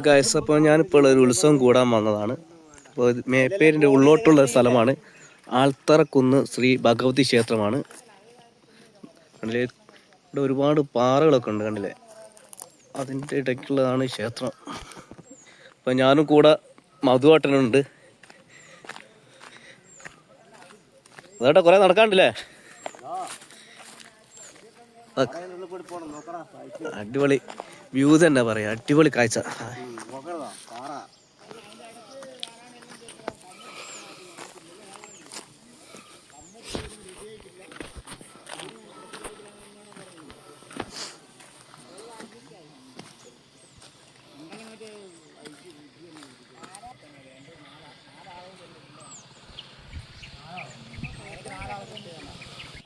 Guys അപ്പോൾ ഞാനിപ്പോൾ ഒരു ഉത്സവം കൂടാൻ വന്നതാണ്. അപ്പോൾ മേപ്പേരിന്റെ ഉള്ളോട്ടുള്ള സ്ഥലമാണ്. ആൽത്തറക്കുന്ന് ശ്രീ ഭഗവതി ക്ഷേത്രമാണ്. കണ്ടില്ലേ? ഇവിടെ ഒരുപാട് പാറകളൊക്കെ ഉണ്ട് കണ്ടില്ലേ? അതിന്റെ ഇടയ്ക്കുള്ളതാണ് ക്ഷേത്രം. അപ്പോൾ ഞാനും കൂടെ മധുവാട്ടനുണ്ട്. അതേട്ടാ കുറേ നടക്കാണ്ടില്ലേ അടിപൊളി. വ്യൂ തന്നെ പറയാം. അടിപൊളി കാഴ്ച.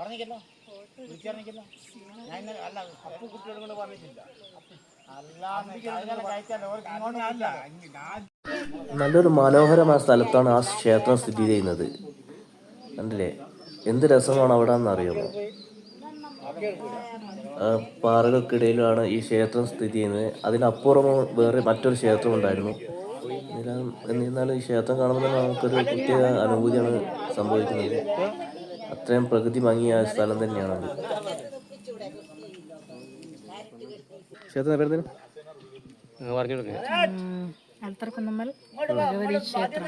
പറഞ്ഞില്ലല്ലോ വിളിച്ചറിഞ്ഞില്ല ഞാൻ അല്ല അപ്പു കൊണ്ട് പറഞ്ഞിട്ടില്ല. നല്ലൊരു മനോഹരമായ സ്ഥലത്താണ് ആ ക്ഷേത്രം സ്ഥിതി ചെയ്യുന്നത്. കണ്ടില്ലേ? എന്ത് രസമാണ് അവിടെ എന്നറിയാമോ ആ പാറകൾക്കിടയിലാണ് ഈ ക്ഷേത്രം സ്ഥിതി ചെയ്യുന്നത്. അതിനപ്പുറം വേറെ മറ്റൊരു ക്ഷേത്രം ഉണ്ടായിരുന്നു. എന്നിരുന്നാലും എന്നിരുന്നാലും ഈ ക്ഷേത്രം കാണുമ്പോൾ തന്നെ നമുക്കൊരു പ്രത്യേക അനുഭൂതിയാണ് സംഭവിക്കുന്നത്. അത്രയും പ്രകൃതി ഭംഗിയായ സ്ഥലം തന്നെയാണ് ക്ഷേത്രം പേര് പറഞ്ഞു കൊടുക്കുക അൽത്തർക്കുന്നമ്മൽ ഭഗവതി ക്ഷേത്രം.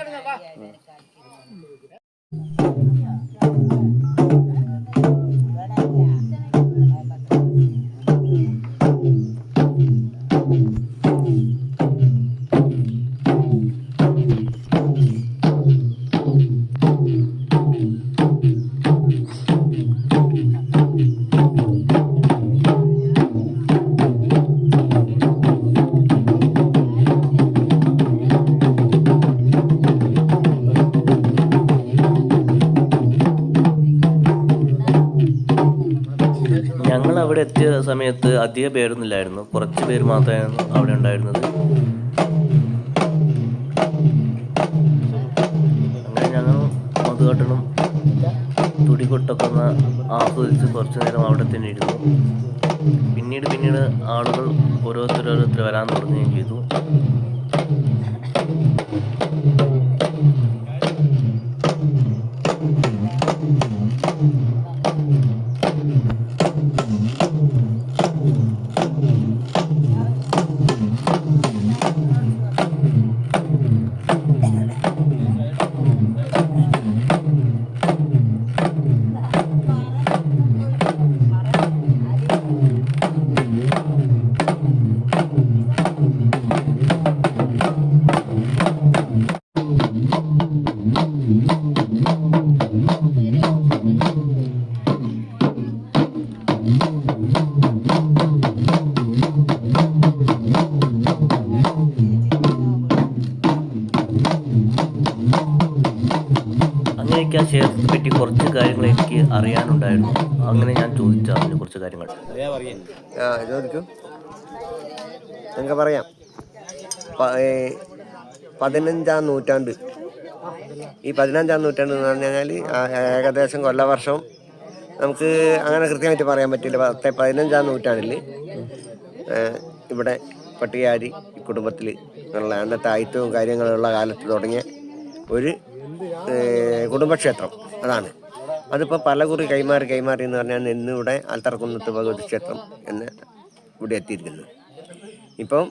പേര് മാത്രമായിരുന്നു അവിടെ ഉണ്ടായിരുന്നത്. അങ്ങനെ ഞങ്ങൾ മധുകട്ടണം തുടികൊട്ടൊക്കെ ഒന്ന് ആസ്വദിച്ച് കുറച്ച് നേരം അവിടെ തന്നെ ഇരുന്നു. പിന്നീട് പിന്നീട് ആളുകൾ ഓരോരുത്തരോരോരുത്തർ വരാൻ തുടങ്ങുകയും ചെയ്തു. അറിയാനുണ്ടായിരുന്നു. അങ്ങനെ ഞാൻ ചോദിച്ചു അതിനെ കുറച്ച് കാര്യങ്ങൾ. പറയാം. പതിനഞ്ചാം നൂറ്റാണ്ട്. ഈ പതിനഞ്ചാം നൂറ്റാണ്ട് എന്ന് പറഞ്ഞു കഴിഞ്ഞാൽ ഏകദേശം കൊല്ലവർഷം നമുക്ക് അങ്ങനെ കൃത്യമായിട്ട് പറയാൻ പറ്റില്ല. പത്ത് പതിനഞ്ചാം നൂറ്റാണ്ടിൽ ഇവിടെ പട്ടികാരി കുടുംബത്തിൽ ഉള്ള അന്നത്തെ ആയിത്തവും കാര്യങ്ങളുള്ള കാലത്ത് തുടങ്ങിയ ഒരു കുടുംബക്ഷേത്രം. അതാണ്. അതിപ്പോൾ പല കുറി കൈമാറി കൈമാറി എന്ന് പറഞ്ഞാൽ ഇന്നിവിടെ അത്തറക്കുന്നത്ത് ഭഗവതി ക്ഷേത്രം എന്ന് ഇവിടെ എത്തിയിരിക്കുന്നു. ഇപ്പം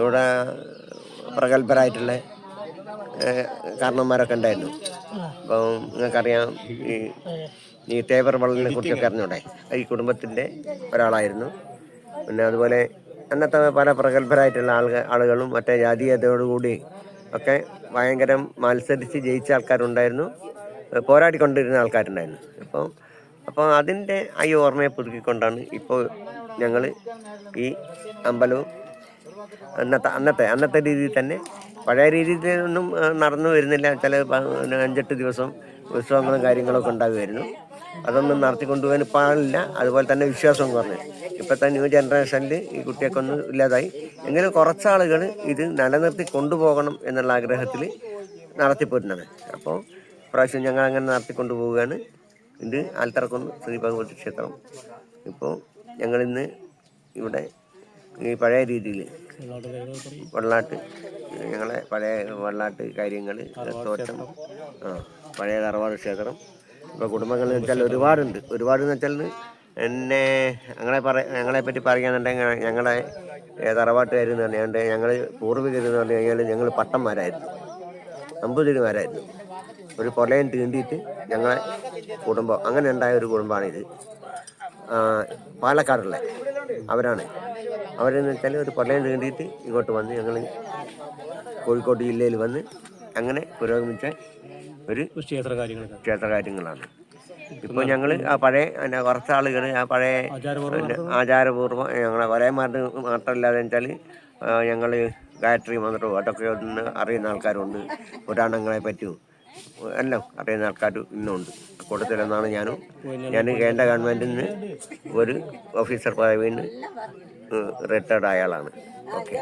ഇവിടെ പ്രഗത്ഭരായിട്ടുള്ള കാരണന്മാരൊക്കെ ഉണ്ടായിരുന്നു. അപ്പം നിങ്ങൾക്കറിയാം ഈ ഈ തേവർ വള്ളലിനെ കുറിച്ചൊക്കെ അറിഞ്ഞൂടെ? ഈ കുടുംബത്തിന്റെ ഒരാളായിരുന്നു. പിന്നെ അതുപോലെ അന്നത്തെ പല പ്രഗത്ഭരായിട്ടുള്ള ആളുകൾ ആളുകളും മറ്റേ ജാതീയതയോടുകൂടി ഒക്കെ ഭയങ്കരം മത്സരിച്ച് ജയിച്ച ആൾക്കാരുണ്ടായിരുന്നു. പോരാടിക്കൊണ്ടിരുന്ന ആൾക്കാരുണ്ടായിരുന്നു. അപ്പം അപ്പോൾ അതിന്റെ ആ ഈ ഓർമ്മയെ പുതുക്കിക്കൊണ്ടാണ് ഇപ്പോൾ ഞങ്ങൾ ഈ അമ്പലവും അന്നത്തെ അന്നത്തെ അന്നത്തെ രീതിയിൽ തന്നെ പഴയ രീതിയിൽ ഒന്നും നടന്നു വരുന്നില്ല. ചില അഞ്ചെട്ട് ദിവസം ഉത്സവങ്ങളും കാര്യങ്ങളൊക്കെ ഉണ്ടാകുമായിരുന്നു. അതൊന്നും നടത്തിക്കൊണ്ടുപോകാൻ പാടില്ല. അതുപോലെ തന്നെ വിശ്വാസം കുറഞ്ഞു. ഇപ്പോഴത്തെ ന്യൂ ജനറേഷനിൽ ഈ കുട്ടിയൊക്കെ ഒന്നും ഇല്ലാതായി. എങ്കിലും കുറച്ചാളുകൾ ഇത് നിലനിർത്തി കൊണ്ടുപോകണം എന്നുള്ള ആഗ്രഹത്തിൽ നടത്തിപ്പോരുന്നതാണ് അപ്പോൾ പ്രാവശ്യം ഞങ്ങൾ അങ്ങനെ നടത്തിക്കൊണ്ട് പോവുകയാണ്. ഇത് ആൽത്തറക്കുന്ന് ശ്രീ ഭഗവതി ക്ഷേത്രം. ഇപ്പോൾ ഞങ്ങളിന്ന് ഇവിടെ ഈ പഴയ രീതിയിൽ വെള്ളാട്ട് ഞങ്ങളെ പഴയ വെള്ളാട്ട് കാര്യങ്ങൾ തോറ്റം ആ പഴയ തറവാട് ക്ഷേത്രം. ഇപ്പോൾ കുടുംബങ്ങൾ എന്ന് വെച്ചാൽ ഒരുപാടുണ്ട്. ഒരുപാട് എന്ന് വെച്ചാൽ എന്നെ ഞങ്ങളെ പറ ഞങ്ങളെ പറ്റി പറയുകയാണെന്നുണ്ടെങ്കിൽ ഞങ്ങളെ തറവാട്ടുകാരെന്ന് പറഞ്ഞാൽ ഞങ്ങൾ പൂർവികരെന്ന് പറഞ്ഞു കഴിഞ്ഞാൽ ഞങ്ങൾ പട്ടന്മാരായിരുന്നു. നമ്പൂതിരിമാരായിരുന്നു ഒരു പൊലയം തീണ്ടിയിട്ട് ഞങ്ങളെ കുടുംബം അങ്ങനെ ഉണ്ടായ ഒരു കുടുംബമാണിത്. പാലക്കാടുള്ള അവരാണ്. അവരെന്ന് വെച്ചാൽ ഒരു പൊലയം തീണ്ടിയിട്ട് ഇങ്ങോട്ട് വന്ന് ഞങ്ങൾ കോഴിക്കോട് ജില്ലയിൽ വന്ന് അങ്ങനെ പുരോഗമിച്ച ഒരു ക്ഷേത്ര കാര്യങ്ങൾ ക്ഷേത്ര കാര്യങ്ങളാണ് ഇപ്പോൾ ഞങ്ങൾ ആ പഴയ എന്നാ കുറച്ച് ആളുകൾ ആ പഴയ ആചാരപൂർവം ഞങ്ങളെ വലയമാരുടെ മാത്രമല്ലാതെ വെച്ചാൽ ഞങ്ങൾ ഗായത്രി മന്ത്രവും അതൊക്കെ ഒന്ന് അറിയുന്ന ആൾക്കാരുണ്ട്. പുരാണങ്ങളെ പറ്റിയും എല്ലാം അറിയുന്ന ആൾക്കാർ ഇന്നുണ്ട്. കൂട്ടത്തിലെന്നാണ് ഞാനും. ഞാൻ കേന്ദ്ര ഗവൺമെന്റിൽ നിന്ന് ഒരു ഓഫീസർ പദവിയിൽ നിന്ന് റിട്ടയർഡ് ആയ ആളാണ് ഓക്കെ.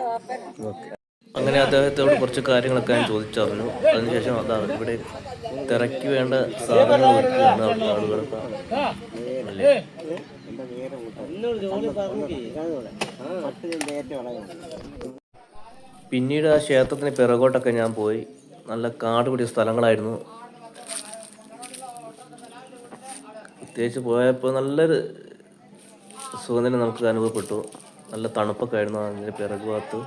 അങ്ങനെ അദ്ദേഹത്തോട് കുറച്ച് കാര്യങ്ങളൊക്കെ ഞാൻ ചോദിച്ചറിഞ്ഞു. അതിനുശേഷം അതാണ് ഇവിടെ തിരക്ക് വേണ്ട സാധനങ്ങൾ ഒരുക്കുകയാണ് അവിടുത്തെ ആളുകളൊക്കെ അല്ലേ പിന്നീട് ആ ക്ഷേത്രത്തിന് പിറകോട്ടൊക്കെ ഞാൻ പോയി. നല്ല കാട് പിടിച്ച സ്ഥലങ്ങളായിരുന്നു. പ്രത്യേകിച്ച് പോയപ്പോൾ നല്ലൊരു സുഖനില നമുക്ക് അനുഭവപ്പെട്ടു. നല്ല തണുപ്പൊക്കെ ആയിരുന്നു അതിന്റെ പിറകു ഭാഗത്ത്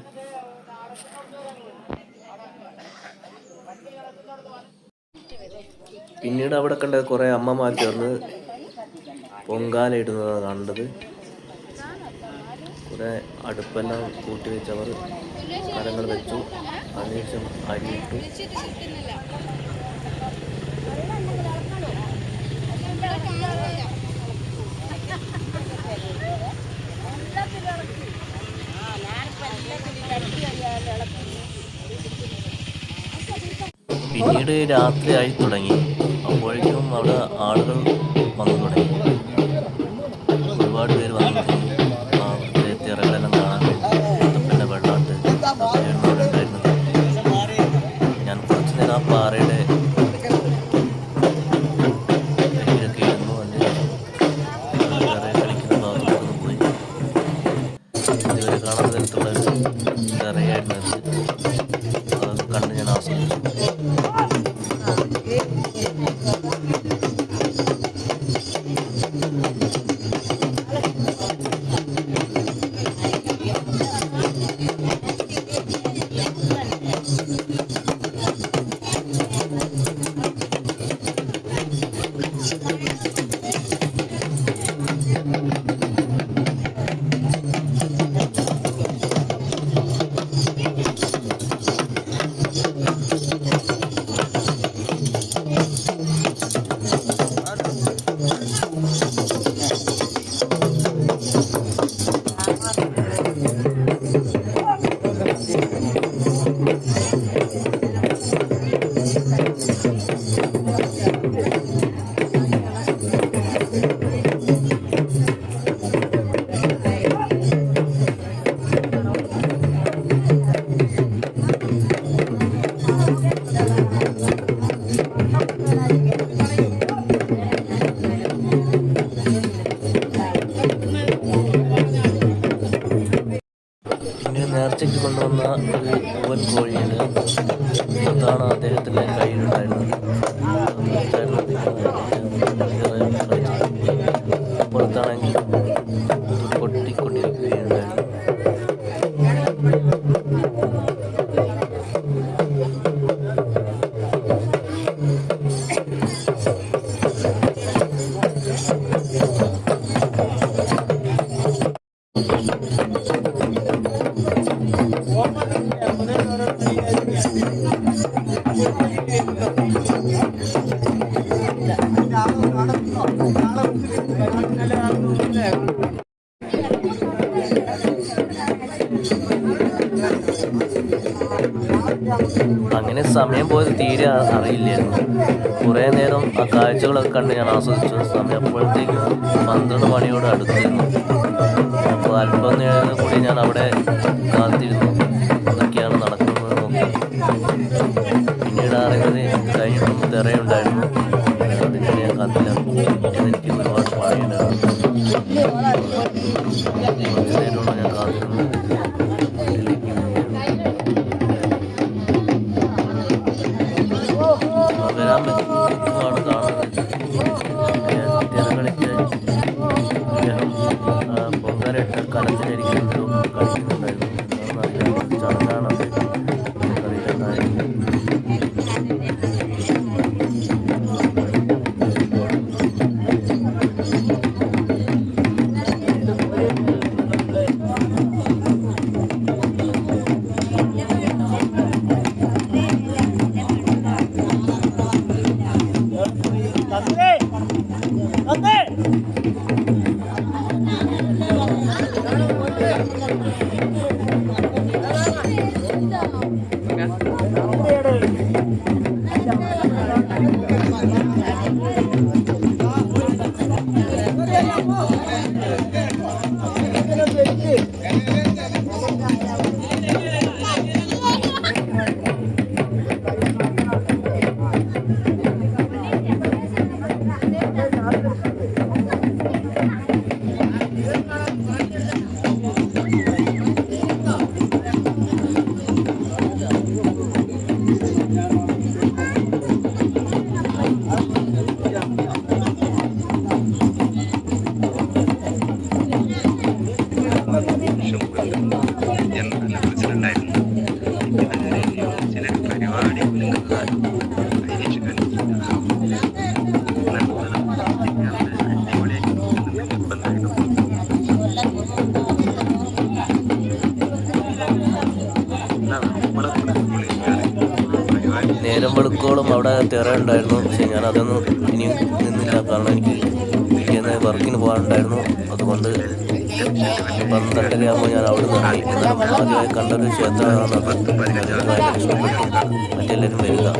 പിന്നീട് അവിടെ കണ്ട കുറേ അമ്മമാർ ചേർന്ന് പൊങ്കാല ഇടുന്നതാണ് കണ്ടത്. കുറേ അടുപ്പെല്ലാം കൂട്ടി വെച്ചവർ മരങ്ങൾ വെച്ചു. അതിനുശേഷം അരിയിട്ടു. പിന്നീട് രാത്രിയായി തുടങ്ങി. അപ്പോഴേക്കും അവിടെ ആളുകൾ വന്നു തുടങ്ങി. ഒരുപാട് പേര് വന്നു. തുടങ്ങി അത് അതൊക്കെ കണ്ട് ഞാൻ ആസ്വദിച്ചു പിന്നെ നേർച്ചയ്ക്ക് കൊണ്ടുവന്ന ഒരു പൂവൻ കോഴിയുണ്ട് അങ്ങനെ സമയം പോയത് തീരെ അറിയില്ലായിരുന്നു. കുറേ നേരം ആ കാഴ്ചകളൊക്കെ കണ്ട് ഞാൻ ആസ്വദിച്ചു. സമയം അപ്പോഴത്തേക്കും പന്ത്രണ്ട് മണിയോട് അടുത്തിരുന്നു. അപ്പോൾ അല്പം നേരം കൂടി ഞാൻ അവിടെ കാത്തിരുന്നു. നേരം അവിടെ തിറയുണ്ടായിരുന്നു പക്ഷേ ഞാൻ അതൊന്നും ഇനിയും നിന്നില്ല. കാരണം എനിക്ക് പിറ്റേന്ന് വർക്കിന് പോകാനുണ്ടായിരുന്നു. അതുകൊണ്ട് പന്ത്രണ്ടര ആകുമ്പോൾ ഞാൻ അവിടെ നിന്ന് ഇറങ്ങി ആദ്യമായി കണ്ടൊരു ക്ഷേത്രമാണെന്ന് ഭയങ്കര ഇഷ്ടപ്പെട്ടു. മറ്റെല്ലാവരും വരിക.